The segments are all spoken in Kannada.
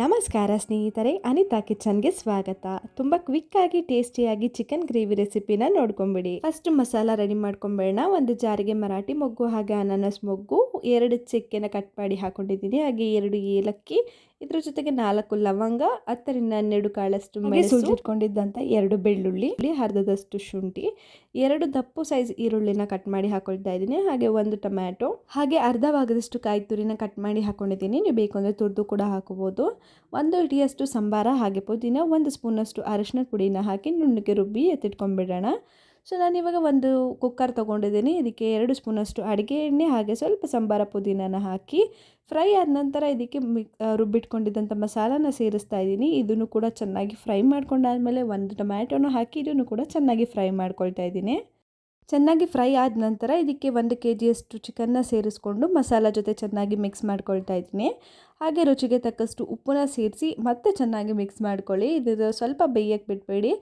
ನಮಸ್ಕಾರ ಸ್ನೇಹಿತರೆ, ಅನಿತಾ ಕಿಚನ್ಗೆ ಸ್ವಾಗತ. ತುಂಬ ಕ್ವಿಕ್ಕಾಗಿ ಟೇಸ್ಟಿಯಾಗಿ ಚಿಕನ್ ಗ್ರೇವಿ ರೆಸಿಪಿನ ನೋಡ್ಕೊಂಬಿಡಿ. ಫಸ್ಟ್ ಮಸಾಲ ರೆಡಿ ಮಾಡ್ಕೊಂಬೇಡ ಒಂದು ಜಾರಿಗೆ ಮರಾಠಿ ಮೊಗ್ಗು, ಹಾಗೆ ಅನಾನಸ್ ಮೊಗ್ಗು, ಎರಡು ಚಕ್ಕೆನ ಕಟ್ ಮಾಡಿ ಹಾಕೊಂಡಿದ್ದೀನಿ. ಹಾಗೆ ಎರಡು ಏಲಕ್ಕಿ ಇದ್ರ ಜೊತೆಗೆ ನಾಲ್ಕು ಲವಂಗ ಹತ್ತರಿಂದ ಹನ್ನೆರಡು ಕಾಳಷ್ಟು ಮೆಣಸು ಇಟ್ಕೊಂಡಿದ್ದಂಥ ಎರಡು ಬೆಳ್ಳುಳ್ಳಿ ಅರ್ಧದಷ್ಟು ಶುಂಠಿ ಎರಡು ದಪ್ಪು ಸೈಜ್ ಈರುಳ್ಳಿನ ಕಟ್ ಮಾಡಿ ಹಾಕೊಳ್ತಾ ಇದ್ದೀನಿ. ಹಾಗೆ ಒಂದು ಟೊಮ್ಯಾಟೊ ಹಾಗೆ ಅರ್ಧ ಭಾಗದಷ್ಟು ಕಾಯಿ ತುರಿನ ಕಟ್ ಮಾಡಿ ಹಾಕೊಂಡಿದ್ದೀನಿ. ನೀವು ಬೇಕು ಅಂದರೆ ತುರಿದು ಕೂಡ ಹಾಕಬಹುದು. ಒಂದು ಹಿಡಿಯಷ್ಟು ಸಂಬಾರ ಹಾಗೆ ಪುದೀನ ಒಂದು ಸ್ಪೂನಷ್ಟು ಅರಿಶಿನ ಪುಡಿನ ಹಾಕಿ ನುಣ್ಣಗೆ ರುಬ್ಬಿ ಎತ್ತಿಟ್ಕೊಂಡ್ಬಿಡೋಣ. ಸೊ ನಾನಿವಾಗ ಒಂದು ಕುಕ್ಕರ್ ತೊಗೊಂಡಿದ್ದೀನಿ. ಇದಕ್ಕೆ ಎರಡು ಸ್ಪೂನಷ್ಟು ಅಡುಗೆ ಎಣ್ಣೆ ಹಾಗೆ ಸ್ವಲ್ಪ ಸಂಬಾರ, ಪುದೀನನ ಹಾಕಿ ಫ್ರೈ ಆದ ನಂತರ ಇದಕ್ಕೆ ಮಿಕ್ ರುಬ್ಬಿಟ್ಕೊಂಡಿದ್ದಂಥ ಮಸಾಲಾನ ಸೇರಿಸ್ತಾ ಇದ್ದೀನಿ. ಇದನ್ನು ಕೂಡ ಚೆನ್ನಾಗಿ ಫ್ರೈ ಮಾಡ್ಕೊಂಡಾದಮೇಲೆ ಒಂದು ಟೊಮ್ಯಾಟೊನ ಹಾಕಿ ಇದನ್ನು ಕೂಡ ಚೆನ್ನಾಗಿ ಫ್ರೈ ಮಾಡ್ಕೊಳ್ತಾ ಇದ್ದೀನಿ. ಚೆನ್ನಾಗಿ ಫ್ರೈ ಆದ ನಂತರ ಇದಕ್ಕೆ ಒಂದು ಕೆ ಜಿಯಷ್ಟು ಚಿಕನ್ನ ಸೇರಿಸ್ಕೊಂಡು ಮಸಾಲ ಜೊತೆ ಚೆನ್ನಾಗಿ ಮಿಕ್ಸ್ ಮಾಡ್ಕೊಳ್ತಾ ಇದ್ದೀನಿ. ಹಾಗೆ ರುಚಿಗೆ ತಕ್ಕಷ್ಟು ಉಪ್ಪನ್ನ ಸೇರಿಸಿ ಮತ್ತೆ ಚೆನ್ನಾಗಿ ಮಿಕ್ಸ್ ಮಾಡ್ಕೊಳ್ಳಿ. ಇದು ಸ್ವಲ್ಪ ಬೇಯಕ್ಕೆ ಬಿಟ್ಬೇಡಿ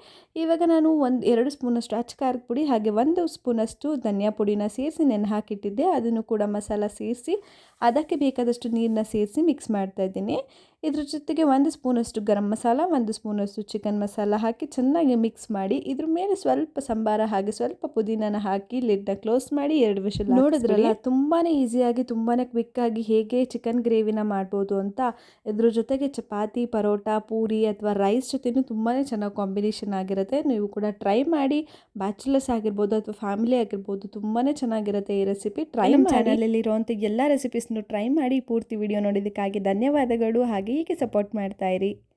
ಇವಾಗ ನಾನು ಒಂದು, ಎರಡು ಸ್ಪೂನಷ್ಟು ಅಚ್ಚ ಖಾರದ ಪುಡಿ ಹಾಗೆ ಒಂದು ಸ್ಪೂನಷ್ಟು ಧನಿಯಾ ಪುಡಿನ ಸೇರಿಸಿ ನೆನೆ ಹಾಕಿಟ್ಟಿದ್ದೆ. ಅದನ್ನು ಕೂಡ ಮಸಾಲ ಸೇರಿಸಿ ಅದಕ್ಕೆ ಬೇಕಾದಷ್ಟು ನೀರನ್ನ ಸೇರಿಸಿ ಮಿಕ್ಸ್ ಮಾಡ್ತಾ ಇದ್ದೀನಿ. ಇದ್ರ ಜೊತೆಗೆ ಒಂದು ಸ್ಪೂನಷ್ಟು ಗರಂ ಮಸಾಲ, ಒಂದು ಸ್ಪೂನಷ್ಟು ಚಿಕನ್ ಮಸಾಲ ಹಾಕಿ ಚೆನ್ನಾಗಿ ಮಿಕ್ಸ್ ಮಾಡಿ, ಇದ್ರ ಮೇಲೆ ಸ್ವಲ್ಪ ಸಂಬಾರ ಹಾಗೆ ಸ್ವಲ್ಪ ಪುದೀನನ ಹಾಕಿ ಲಿಡ್ನ ಕ್ಲೋಸ್ ಮಾಡಿ ಎರಡು ವಿಷಲ್ ನೋಡಿದ್ರಲ್ಲ ತುಂಬಾ ಈಸಿಯಾಗಿ ತುಂಬಾ ಕ್ವಿಕ್ಕಾಗಿ ಹೇಗೆ ಚಿಕನ್ ಗ್ರೇವಿನ ಮಾಡ್ಬೋದು ಅಂತ. ಇದ್ರ ಜೊತೆಗೆ ಚಪಾತಿ ಪರೋಟ ಪೂರಿ ಅಥವಾ ರೈಸ್ ಜೊತೆನೂ ತುಂಬಾ ಚೆನ್ನಾಗಿ ಕಾಂಬಿನೇಷನ್ ಆಗಿರುತ್ತೆ. ನೀವು ಕೂಡ ಟ್ರೈ ಮಾಡಿ. ಬ್ಯಾಚುಲರ್ಸ್ ಆಗಿರ್ಬೋದು ಅಥವಾ ಫ್ಯಾಮಿಲಿ ಆಗಿರ್ಬೋದು ತುಂಬಾ ಚೆನ್ನಾಗಿರುತ್ತೆ ಈ ರೆಸಿಪಿ. ಟ್ರೈ ಚಾನಲಲ್ಲಿರುವಂಥ ಎಲ್ಲ ರೆಸಿಪೀಸ್ನು ಟ್ರೈ ಮಾಡಿ ಪೂರ್ತಿ ವಿಡಿಯೋ ನೋಡಿದ್ದಕ್ಕಾಗಿ ಧನ್ಯವಾದಗಳು. ಹಾಗೆ ಹೀಗೆ ಸಪೋರ್ಟ್ ಮಾಡ್ತಾ ಇರಿ.